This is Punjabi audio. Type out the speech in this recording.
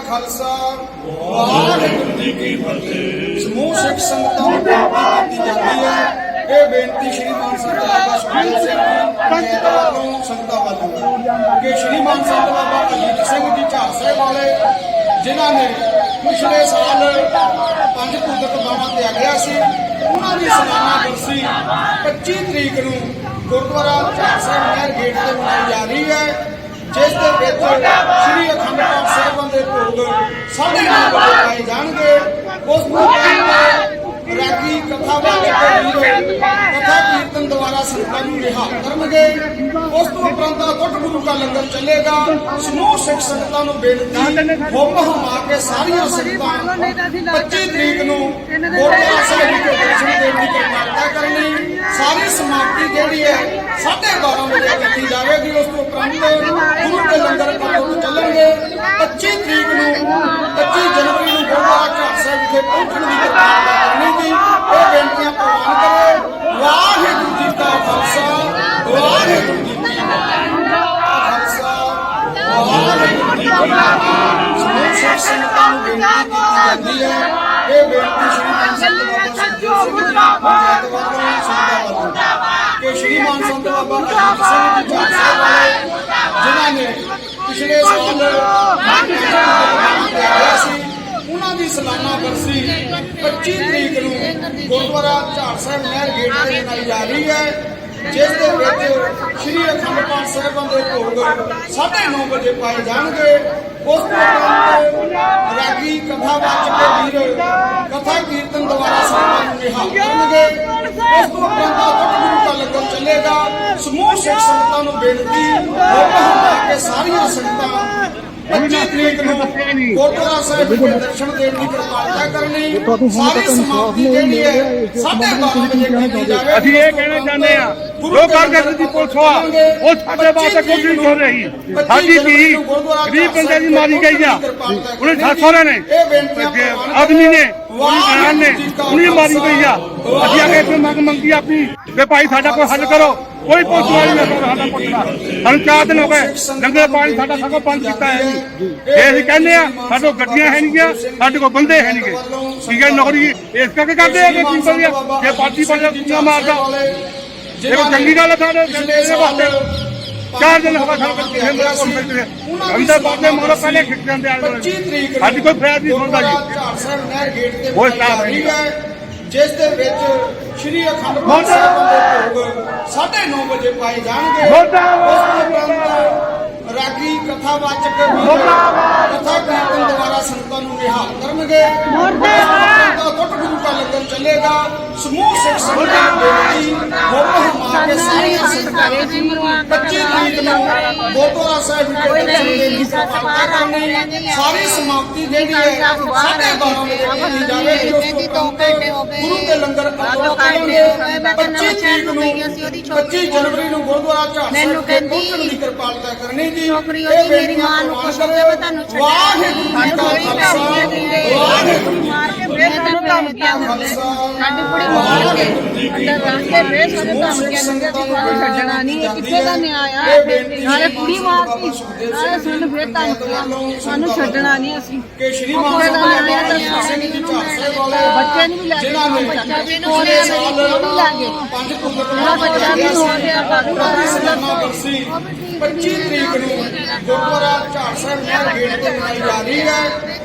ਖਾਲਸਾ। ਵਾਹਿਗੁਰੂ ਜੀ ਕੀ ਫਤਿਹ। ਸਮੂਹ ਸਿੱਖ ਸੰਗਤਾਂ ਨੂੰ ਬੇਨਤੀ ਜਾਂਦੀ ਹੈ। ਇਹ ਬੇਨਤੀ ਸ਼੍ਰੀ ਮਾਨ ਸੰਤ ਬਾਬਾ ਸੁਖਦੇਵ ਸਿੰਘ ਜੀ ਵੱਲੋਂ ਸੰਗਤਾਂ ਵੱਲੋਂ ਕਿ ਸ਼੍ਰੀ ਮਾਨ ਸੰਤ ਬਾਬਾ ਅਜੀਤ ਸਿੰਘ ਜੀ ਸਾਹਿਬ ਵਾਲੇ ਜਿਨ੍ਹਾਂ ਨੇ ਪਿਛਲੇ ਸਾਲ ਪੰਜ ਪੁੱਤਰ ਬਾਬਾ ਤੇ ਆ ਗਿਆ ਸੀ ਉਹਨਾਂ ਦੀ ਸਾਲਾਨਾ ਬਰਸੀ 25 ਤਰੀਕ ਨੂੰ ਗੁਰਦੁਆਰਾ ਝਾੜ ਸਾਹਿਬ ਨਹਿਰ ਗੇਟ ਤੇ ਮਨਾਈ ਜਾ ਰਹੀ ਹੈ ਜਿਸ ਦੇ ਵਿੱਚ ਸ੍ਰੀ ਅਖੰਡ ਪਾਠ ਸਾਹਿਬਾਂ ਦੇ ਭੋਗ ਸਾਢੇ ਨੌ ਜਾਣਗੇ। ਉਸ ਤੋਂ ਰਾਗੀ ਕਥਾ ਵਾਲੇ ਵੀਰ ਕਥਾ ਕੀਰਤਨ ਦੁਆਰਾ ਸੰਤਾਂ ਨੂੰ ਰਿਹਾ ਕਰਨਗੇ। ਉਸ ਤੋਂ ਉਪਰੰਤ ਅਟੁੱਟ ਗੁਰੂ ਦਾ ਲੰਗਰ ਚੱਲੇਗਾ। ਸਮੂਹ ਸਿੱਖ ਸੰਗਤਾਂ ਨੂੰ ਬੇਨਤੀ, ਹੁਮ ਹਮਾ ਕੇ ਸਾਰੀਆਂ ਸੰਗਤਾਂ 25 ਤਰੀਕ ਨੂੰ ਗੁਰਦੁਆਰਾ ਸਾਹਿਬ ਵਿਖੇ ਦਰਸ਼ਨ ਦੇਣ ਦੀ ਕਿਰਪਾਲਤਾ ਕਰਨੀ। ਸਾਰੀ ਸਮਾਪਤੀ ਜਿਹੜੀ ਹੈ 12:30 ਵਜੇ ਕੀਤੀ ਜਾਵੇਗੀ, ਉਸ ਤੋਂ ਉਪਰੰਤ ਗੁਰੂ ਦੇ ਲੰਗਰ ਪਾਠ ਚੱਲਣਗੇ। 25 ਤਰੀਕ ਨੂੰ 25 ਜਨਵਰੀ ਨੂੰ ਗੁਰਦੁਆਰਾ ਝਾੜ ਸਾਹਿਬ ਵਿਖੇ ਪਹੁੰਚਣ ਦੀ ਕਿਰਪਾਲਤਾ ਕਰਨੀ ਜੀ ਇਹ ਬੇਨਤੀਆਂ ਪ੍ਰਵਾਨ ਕਰੋ। ਵਾਹਿਗੁਰੂ ਜੀ ਕਾ ਖਾਲਸਾ, ਵਾਹਿਗੁਰੂ ਜੀ ਕੀ ਖਾਲਸਾ। ਵਾਹਿਗੁਰੂ ਜੀ ਕੀ ਫਤਿਹ। ਸਮੂਹ ਸੰਗਤਾਂ ਨੂੰ ਬੇਨਤੀ ਕੀਤੀ ਜਾਂਦੀ ਹੈ। ਇਹ ਬੇਨਤੀ ਸ਼੍ਰੀ ਮਾਨ ਸੰਤ ਬਾਬਾ ਸੁਖਦੇਵ ਸਿੰਘ ਜੀ ਪੰਚਾਇਤ ਵੱਲੋਂ ਸੰਗਤਾਂ ਵੱਲੋਂ ਕਿ ਸ਼੍ਰੀ ਮਾਨ ਜਿਨ੍ਹਾਂ ਨੇ ਪਿਛਲੇ ਸਾਲ ਉਹਨਾਂ ਦੀ ਸਾਲਾਨਾ ਬਰਸੀ 25 ਤਰੀਕ ਨੂੰ ਗੁਰਦੁਆਰਾ ਝਾੜ ਸਾਹਿਬ ਨਹਿਰ ਗੇਟ ਤੇ ਮਨਾਈ ਜਾ ਰਹੀ ਹੈ ਜਿਸ ਦੇ ਵਿੱਚ ਸ੍ਰੀ ਅਖੰਡ ਪਾਠ ਸਾਹਿਬਾਂ ਦੇ ਭੋਗ 9:30 ਵਜੇ ਪਾਏ ਜਾਣਗੇ ਉਸ ਤੋਂ ਰਾਗੀ ਕਥਾ ਵਾਚਕ ਵੀਰ, ਕਥਾ ਕੀਰਤਨ ਦੁਆਰਾ ਸੰਤਾਂ ਨੂੰ ਰਿਹਾ ਕਰਨਗੇ ਉਸ ਤੋਂ ਉਪਰੰਤ ਅਟੁੱਟ ਗੁਰੂ ਦਾ ਲੰਗਰ ਚੱਲੇਗਾ ਸਮੂਹ ਸਿੱਖ ਸੰਗਤਾਂ ਨੂੰ ਬੇਨਤੀ ਕੇ ਸਾਰੀਆਂ ਸੰਗਤਾਂ 25 ਤਰੀਕ ਨੂੰ ਗੁਰਦੁਆਰਾ ਸਾਹਿਬ ਵਿਖੇ ਦਰਸ਼ਨ ਦੇਣ ਦੀ ਕਿਰਪਾਲਤਾ ਕਰਨੀ ਸਾਰੀ ਸਮਾਪਤੀ ਜਿਹੜੀ ਹੈ 12:30 ਵਜੇ ਕੀਤੀ ਜਾਵੇਗੀ ਅਸੀਂ ਇਹ ਕਹਿਣਾ ਚਾਹੁੰਦੇ ਆ ਜੋ ਕਾਰਗਰ ਦੀ ਪੁਲਿਸ ਆ ਉਹ ਸਾਡੇ ਵਾਸਤੇ ਕੁਝ ਨਹੀਂ ਕਰ ਰਹੀ। ਸਾਡੀ ਧੀ ਗਰੀਬ ਬੰਦੇ ਦੀ ਮਾਰੀ ਗਈ ਆ। ਉਹਨੇ ਸਹੁਰੇ ਨੇ ਆਦਮੀ ਨੇ। ਉਹਦੀ ਜਾਨ ਨੇ ਉਹਨੇ ਮਾਰੀ ਗਈ ਆ। ਅਸੀਂ ਆ ਕੇ ਇੱਥੇ ਮੰਗ ਮੰਗੀ ਆਪਣੀ ਵੀ ਭਾਈ ਸਾਡਾ ਕੋਈ ਹੱਲ ਕਰੋ। ਕੋਈ ਪੁਲਿਸ ਵਾਲੀ ਨਹੀਂ ਸਾਡਾ ਪੁੱਛਦਾ ਸਾਨੂੰ ਚਾਰ ਦਿਨ ਹੋ ਗਏ ਲੰਗਰ ਪਾਣੀ ਸਾਡਾ ਸਗੋਂ ਬੰਦ ਕੀਤਾ ਹੈ ਜੀ ਇਹ ਅਸੀਂ ਕਹਿੰਦੇ ਆ ਸਾਡੇ ਕੋਲ ਗੱਡੀਆਂ ਹੈ ਨਹੀਂਆਂ ਸਾਡੇ ਕੋਲ ਬੰਦੇ ਹੈ ਨਹੀਂਗੇ। ਠੀਕ ਹੈ ਨੌਕਰੀ ਇਸ ਕਰਕੇ ਕਰਦੇ ਆ ਕਿ ਕੀ ਜੇ ਪਾਰਟੀ ਬਣ ਜਾ ਮਾਰਦਾ। ਇਹ ਕੋਈ ਚੰਗੀ ਗੱਲ ਹੈ ਸਾਡੇ ਵਾਸਤੇ। ਚਾਰ ਦਿਨ ਹੋ ਗਏ ਸਾਨੂੰ ਕਿਸੇ ਮੇਰਾ ਕੋਲ ਮਿਲਦੇ ਆ ਅੰਦਰ ਬਾਦੇ ਮਗਰ ਪਹਿਲੇ ਖਿੱਚ ਜਾਂਦੇ ਆ 25 ਤਰੀਕ ਸਾਡੀ ਕੋਈ ਫਰਿਆਦ ਨਹੀਂ ਸੁਣਦਾ ਜੀ। ਝਾੜ ਸਾਹਿਬ ਨਹਿਰ ਗੇਟ ਤੇ ਉਹ ਮਨਾਈ ਸਟਾਫ ਜਾ ਰਹੀ ਨਹੀਂ ਹੈ ਜਿਸ ਦੇ ਵਿੱਚ ਸ੍ਰੀ ਅਖੰਡ ਪਾਠ ਸਾਹਿਬਾਂ ਦੇ ਭੋਗ 9:30 ਵਜੇ ਪਾਏ ਜਾਣਗੇ। ਉਸ ਤੋਂ ਉਪਰੰਤ ਰਾਗੀ ਕਥਾ ਵਾਚਕ ਵੀਰ ਕਥਾ ਕੀਰਤਨ ਦੁਆਰਾ ਸੰਤਾਂ ਨੂੰ ਰਿਹਾ ਕਰਨਗੇ। ਮੁਰਦਾਬਾਦ ਅਟੁੱਟ ਗੁਰੂ ਦਾ ਲੰਗਰ ਚੱਲੇਗਾ। ਸਮੂਹ ਸਿੱਖ ਸੰਗਤਾਂ ਨੂੰ ਬੇਨਤੀ ਹੁਕਮ ਹਮਾ ਕੇ ਸਾਰੀਆਂ ਸੰਗਤਾਂ 25 ਤਰੀਕ ਨੂੰ ਗੁਰਦੁਆਰਾ ਸਾਹਿਬ ਵਿਖੇ ਦਰਸ਼ਨ ਦੇਣ ਦੀ ਕਿਰਪਾਲਤਾ ਕਰਨੀ ਸਾਰੀ ਸਮਾਪਤੀ ਜਿਹੜੀ ਹੈ 12:30 ਵਜੇ ਕੀਤੀ ਜਾਵੇਗੀ ਉਸ ਤੋਂ ਉਪਰੰਤ ਗੁਰੂ ਦੇ ਲੰਗਰ ਪਾਠ ਕਰਾਂਗੇ 25 ਤਰੀਕ ਨੂੰ 25 ਜਨਵਰੀ ਨੂੰ ਗੁਰਦੁਆਰਾ ਝਾੜ ਸਾਹਿਬ ਮੈਨੂੰ ਵਿਖੇ ਕਹਿੰਦੀ ਪਹੁੰਚਣ ਦੀ ਕਿਰਪਾਲਤਾ ਕਰਨੀ ਜੀ ਇਹ ਮੇਰੀ ਮਾਂ ਨੂੰ ਤੁਹਾਨੂੰ। ਵਾਹਿਗੁਰੂ ਕਾ ਖਾਲਸਾ ਵਾਹਿਗੁਰੂ ਜੀ ਮਾਰ ਕੇ ਫੇਰ ਸਾਨੂੰ ਧਮਕੀਆਂ ਦਿੰਦੇ ਸਾਡੀ ਕੁੜੀ ਮਾਰ ਅੰਦਰ ਰੱਖ ਕੇ ਫੇਰ ਸਾਨੂੰ ਧਮਕੀਆਂ ਦਿੰਦੇ ਅਸੀਂ ਸਾਨੂੰ ਛੱਡਣਾ ਨਹੀਂ ਇਹ ਕਿੱਥੇ ਦਾ ਨਿਆਂ ਆ? ਨਾਲੇ ਕੁੜੀ ਮਾਰਤੀ ਨਾਲੇ ਸਾਨੂੰ ਫੇਰ ਧਮਕੀਆਂ ਸਾਨੂੰ ਛੱਡਣਾ ਨਹੀਂ ਅਸੀਂ। ਕੋਈ ਸਾਹਿਬ ਗੱਲ ਤਾਂ ਸਿੰਘ ਜੀ ਝਾੜ ਬੱਚੇ ਨੂੰ ਵੀ ਲੈ ਕੇ ਬੱਚਾ ਵੀ ਨੂੰ ਲੈ ਗਏ? ਪੰਜ ਮੇਰਾ ਬੱਚਾ ਵੀ ਹੋ ਗਿਆ, ਬਾਬੂ ਦਾ 25 ਤਰੀਕ ਨੂੰ ਗੁਰਦੁਆਰਾ ਝਾੜ ਸਾਹਿਬ ਨਹਿਰ ਗੇਟ ਤੇ ਮਨਾਈ ਜਾ ਹੈ।